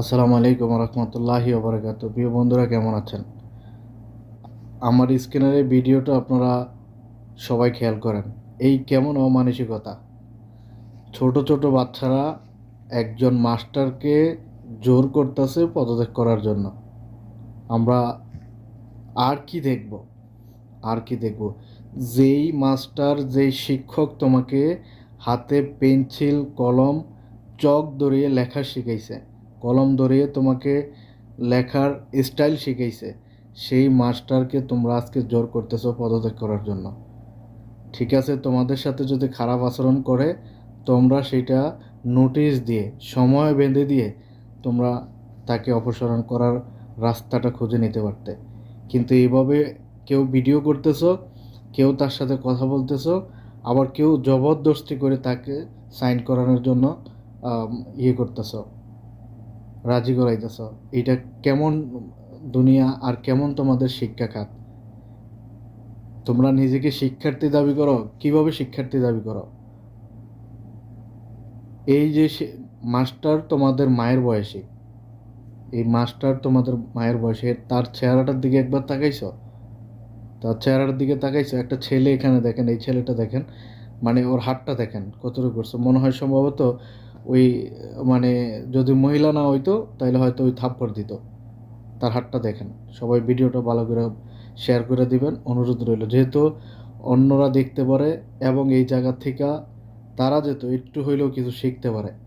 আসসালামু আলাইকুম রহমতুল্লাহি ওবরাকাত প্রিয় বন্ধুরা, কেমন আছেন? আমার স্ক্রিনের এই ভিডিওটা আপনারা সবাই খেয়াল করেন। এই কেমন অমানসিকতা? ছোট ছোট বাচ্চারা একজন মাস্টারকে জোর করতেছে পদত্যাগ করার জন্য। আমরা আর কি দেখব? আর কি দেখব? যেই মাস্টার, যেই শিক্ষক তোমাকে হাতে পেন্সিল, কলম, চক ধরিয়ে লেখা শিখাইছে কলম ধরিয়ে তোমাকে লেখার স্টাইল শিখাইছে, সেই মাস্টারকে তোমরা আজকে জোর করতেছো পদত্যাগ করার জন্য। ঠিক আছে, তোমাদের সাথে যদি খারাপ আচরণ করে, তোমরা সেটা নোটিশ দিয়ে, সময় বেঁধে দিয়ে তোমরা তাকে অপসারণ করার রাস্তাটা খুঁজে নিতে পারতে। কিন্তু এইভাবে কেউ ভিডিও করতেছো, কেউ তার সাথে কথা বলতেছো, আবার কেউ জবরদস্তি করে তাকে সাইন করানোর জন্য ইয়ে করতেছো। রাজি করাইতেছ? এটা কেমন দুনিয়া আর কেমন তোমাদের শিক্ষা খাত? তোমরা নিজেকে শিক্ষার্থী দাবি করো, কীভাবে শিক্ষার্থী দাবি করো? এই যে মাস্টার তোমাদের মায়ের বয়সী, এই মাস্টার তোমাদের মায়ের বয়সে, তার চেহারাটার দিকে একবার তাকাইছো? তার চেহারার দিকে তাকাইছো, একটা ছেলে এখানে দেখেন, এই ছেলেটা দেখেন মানে ওর হাতটা দেখেন, কতটুকু করছে? মনে হয় সম্ভবত ওই মানে যদি মহিলা না হইতো তাহলে হয়তো ওই থাপ্পড় দিত। তার হাতটা দেখেন। সবাই ভিডিওটা ভালো করে শেয়ার করে দিবেন। অনুরোধ রইল। যেহেতু অন্যরা দেখতে পারে এবং এই জায়গা থেকে তারা যেত, একটু হইলেও কিছু শিখতে পারে।